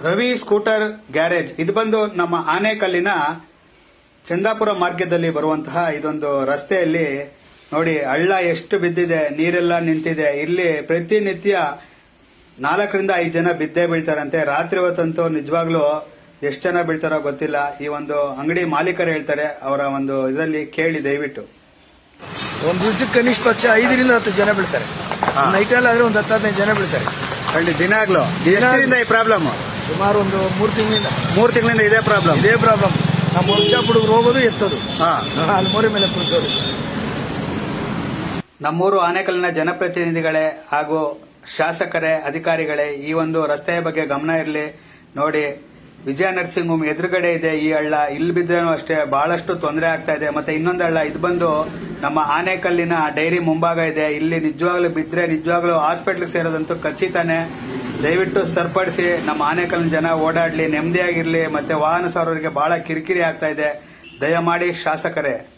Ravi scooter garage. ಇದು ಬಂದು ನಮ್ಮ ಆನೇಕಲ್ಲಿನ ಚಂದಾಪುರ ಮಾರ್ಗದಲ್ಲಿ ಬರುವಂತಹ ಇದೊಂದು ರಸ್ತೆಯಲ್ಲಿ ನೋಡಿ ಹಳ್ಳ ಎಷ್ಟು ಬಿದ್ದಿದೆ ನೀರೆಲ್ಲ ನಿಂತಿದೆ. ಇಲ್ಲಿ ಪ್ರತಿನಿತ್ಯ ನಾಲ್ಕರಿಂದ ಐದು ಜನ ಬಿದ್ದೇ ಬೀಳ್ತಾರಂತೆ. ರಾತ್ರಿ ಹೊತ್ತಂತೂ ನಿಜವಾಗ್ಲೂ ಎಷ್ಟು ಜನ ಬೀಳ್ತಾರೋ ಗೊತ್ತಿಲ್ಲ. ಈ ಒಂದು ಅಂಗಡಿ ಮಾಲೀಕರು ಹೇಳ್ತಾರೆ ಅವರ ಒಂದು ಇದರಲ್ಲಿ ಕೇಳಿ ದಯವಿಟ್ಟು. ಒಂದು ದಿವಸಕ್ಕೆ ಕನಿಷ್ಠ ಪಕ್ಷ ಐದರಿಂದ ಹತ್ತು ಜನ ಬೀಳ್ತಾರೆ. ನೈಟ್ ಅಲ್ಲಿ ಆದ್ರೆ ಒಂದು ಹತ್ತು ಹದಿನೈದು ಜನ ಬೀಳ್ತಾರೆ. ದಿನಾಗ್ಲೂ. ದಿನದಿಂದ ಈ ಪ್ರಾಬ್ಲಮ್ ಸುಮಾರು ಒಂದು ಮೂರು ತಿಂಗಳಿಂದ. ಮೂರು ತಿಂಗಳಿಂದ ಇದೇ ಪ್ರಾಬ್ಲಮ್ ಇದೇ ಪ್ರಾಬ್ಲಮ್ ನಮ್ಮ ವರ್ಕ್ಶಾಪ್ ಹುಡುಗರು ಹೋಗೋದು ಎತ್ತೋದು. ಅಲ್ಲಿ ಮೋರಿ ಮೇಲೆ ಕುಳಿಸೋದು ನಮ್ಮೂರು ಆನೆಕಲ್ಲಿನ ಜನಪ್ರತಿನಿಧಿಗಳೇ ಹಾಗೂ ಶಾಸಕರೇ ಅಧಿಕಾರಿಗಳೇ ಈ ಒಂದು ರಸ್ತೆಯ ಬಗ್ಗೆ ಗಮನ ಇರಲಿ. ನೋಡಿ ವಿಜಯ ನರ್ಸಿಂಗ್ ಹೋಮ್ ಎದುರುಗಡೆ ಇದೆ ಈ ಹಳ್ಳ. ಇಲ್ಲಿ ಬಿದ್ದರೂ ಅಷ್ಟೇ ಬಹಳಷ್ಟು ತೊಂದರೆ ಆಗ್ತಾ ಇದೆ. ಮತ್ತೆ ಇನ್ನೊಂದು ಹಳ್ಳ ಇದು ಬಂದು ನಮ್ಮ ಆನೇಕಲ್ಲಿನ ಡೈರಿ ಮುಂಭಾಗ ಇದೆ. ಇಲ್ಲಿ ನಿಜವಾಗ್ಲೂ ಬಿದ್ದರೆ ನಿಜವಾಗ್ಲೂ ಹಾಸ್ಪಿಟ್ಲಿಗೆ ಸೇರೋದಂತೂ ಖಚಿತಾನೆ. ದಯವಿಟ್ಟು ಸರಿಪಡಿಸಿ. ನಮ್ಮ ಆನೇಕಲ್ಲಿನ ಜನ ಓಡಾಡಲಿ, ನೆಮ್ಮದಿಯಾಗಿರಲಿ, ಮತ್ತೆ ವಾಹನ ಸಾರೋರಿಗೆ ಬಹಳ ಕಿರಿಕಿರಿ ಆಗ್ತಾ ಇದೆ. ದಯಮಾಡಿ ಶಾಸಕರೇ.